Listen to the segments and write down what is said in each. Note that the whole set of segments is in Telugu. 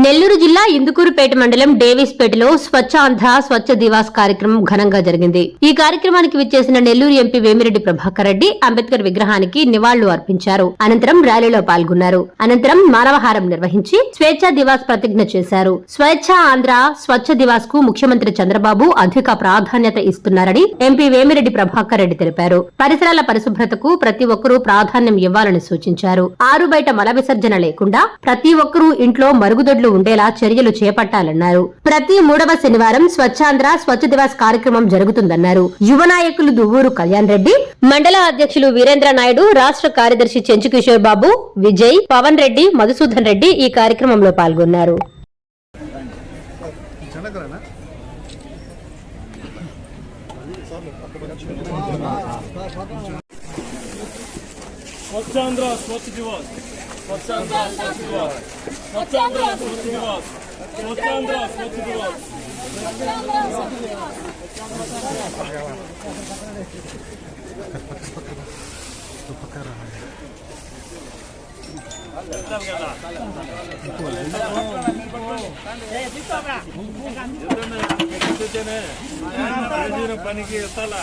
నెల్లూరు జిల్లా ఇందుకూరుపేట మండలం డేవిస్పేటలో స్వచ్ఛ ఆంధ్ర స్వచ్ఛ దివాస్ కార్యక్రమం ఘనంగా జరిగింది. ఈ కార్యక్రమానికి విచ్చేసిన నెల్లూరు ఎంపీ వేమిరెడ్డి ప్రభాకర్ రెడ్డి అంబేద్కర్ విగ్రహానికి నివాళులు అర్పించారు. అనంతరం ర్యాలీలో పాల్గొన్నారు. అనంతరం మానవహారం నిర్వహించి స్వేచ్ఛ దివాస్ ప్రతిజ్ఞ చేశారు. స్వేచ్ఛ ఆంధ్ర స్వచ్ఛ దివాస్కు ముఖ్యమంత్రి చంద్రబాబు అధిక ప్రాధాన్యత ఇస్తున్నారని ఎంపీ వేమిరెడ్డి ప్రభాకర్ రెడ్డి తెలిపారు. పరిసరాల పరిశుభ్రతకు ప్రతి ఒక్కరూ ప్రాధాన్యం ఇవ్వాలని సూచించారు. ఆరు బయట మల విసర్జన లేకుండా ప్రతి ఒక్కరూ ఇంట్లో మరుగుదొడ్లు ఉండేలా చర్యలు చేపట్టాలన్నారు. ప్రతి మూడవ శనివారం స్వచ్ఛాంధ్ర స్వచ్ఛ దివాస్ కార్యక్రమం జరుగుతుందన్నారు. యువ నాయకులు దువ్వూరు కళ్యాణ్ రెడ్డి మండల అధ్యక్షులు వీరేంద్ర నాయుడు రాష్ట్ర కార్యదర్శి చెంచు కిషోర్ బాబు విజయ్ పవన్ రెడ్డి మధుసూదన్ రెడ్డి ఈ కార్యక్రమంలో పాల్గొన్నారు. స్వచ్ఛాంధ్ర స్వచ్ఛ దివాస్. స్వచ్ఛాంధ్ర స్వచ్ఛ దివాస్ స్వచ్ఛాంధ్ర స్వచ్ఛ దివాస్ స్వచ్ఛాంధ్ర స్వచ్ఛ దివాస్ వెళ్తాం కదా కూర్చొనే చేసిన పనికి ఎత్తాలా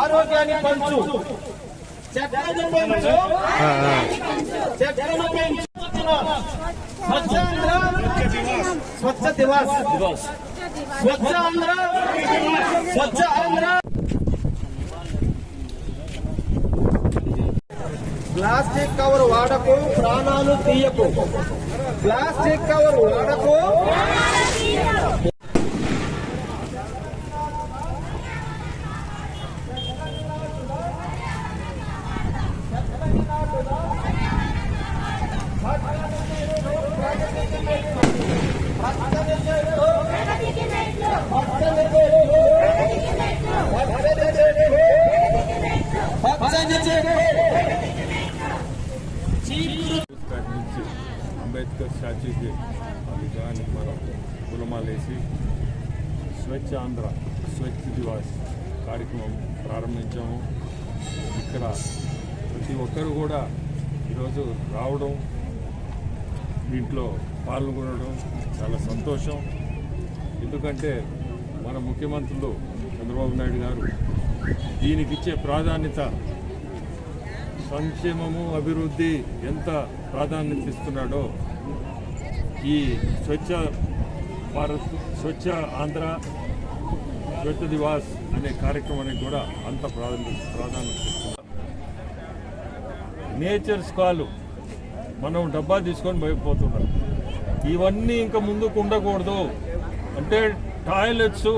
ఆరోగ్యాన్ని పంచు. చక్కని పెంచు. చక్కని పెంచు. స్వచ్ఛాంధ్ర స్వచ్ఛ దివాస్. స్వచ్ఛ ఆంధ్ర స్వచ్ఛ ఆంధ్ర ప్లాస్టిక్ కవర్ వాడకు ప్రాణాలు తీయకు. ప్లాస్టిక్ కవర్ వాడకు అంబేద్కర్ స్టాచ్యూకి అది దానికి మనం కులమాలేసి స్వచ్ఛ ఆంధ్ర స్వచ్ఛ దివాస్ కార్యక్రమం ప్రారంభించాము. ఇక్కడ ప్రతి ఒక్కరు కూడా ఈరోజు రావడం దీంట్లో పాల్గొనడం చాలా సంతోషం. ఎందుకంటే మన ముఖ్యమంత్రులు చంద్రబాబు నాయుడు గారు దీనికి ఇచ్చే ప్రాధాన్యత సంక్షేమము అభివృద్ధి ఎంత ప్రాధాన్యత ఇస్తున్నాడో ఈ స్వచ్ఛ భారత్ స్వచ్ఛ ఆంధ్ర స్వచ్ఛ దివాస్ అనే కార్యక్రమానికి కూడా అంత ప్రాధాన్యత ప్రాధాన్యత నేచర్ స్కాలు మనం డబ్బా తీసుకొని పోయిపోతున్నాం ఇవన్నీ ఇంకా ముందుకు ఉండకూడదు. అంటే టాయిలెట్స్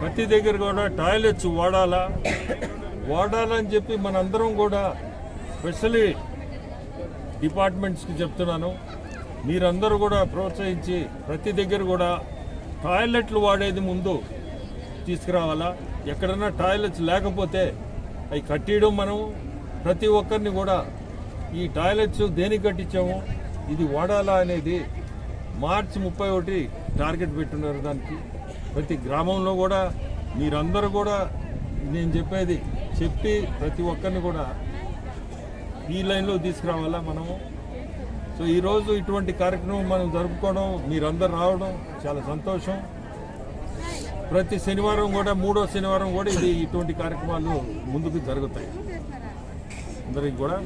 ప్రతి దగ్గర కూడా టాయిలెట్స్ వాడాలా? వాడాలని చెప్పి మనందరం కూడా స్పెషలీ డిపార్ట్మెంట్స్కి చెప్తున్నాను. మీరందరూ కూడా ప్రోత్సహించి ప్రతి దగ్గర కూడా టాయిలెట్లు వాడేది ముందు తీసుకురావాలా? ఎక్కడన్నా టాయిలెట్స్ లేకపోతే అవి కట్టియడం మనం ప్రతి ఒక్కరిని కూడా ఈ టాయిలెట్స్ దేనికి కట్టించాము? ఇది వాడాలా అనేది మార్చి ముప్పై ఒకటి టార్గెట్ పెట్టున్నారు దానికి. ప్రతి గ్రామంలో కూడా మీరందరూ కూడా నేను చెప్పేది చెప్పి ప్రతి ఒక్కరిని కూడా ఈ లైన్లో తీసుకురావాలా మనము సో ఈరోజు ఇటువంటి కార్యక్రమం మనం జరుపుకోవడం మీరందరూ రావడం చాలా సంతోషం. ప్రతి శనివారం కూడా మూడో శనివారం కూడా ఇది ఇటువంటి కార్యక్రమాలు ముందుకు జరుగుతాయి. అందరికి కూడా